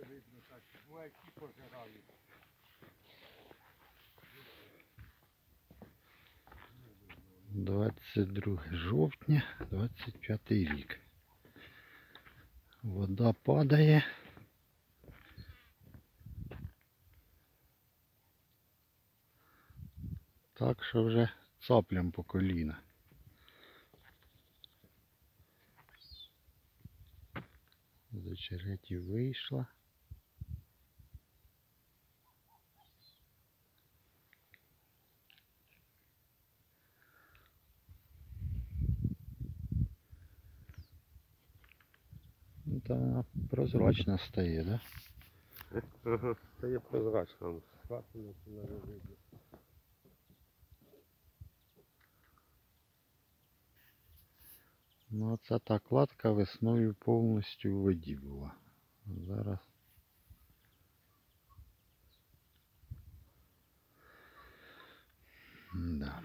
видно так. Буває ті пожирають. Двадцять друге жовтня, 25 рік. Вода падає. Так що вже цаплям по коліна. З очеретів вийшла. Та вона прозрачна стає, да? Ага, це є прозрачно. Схватено, це не видно. Ну, це та кладка весною повністю у воді була. Зараз. Да.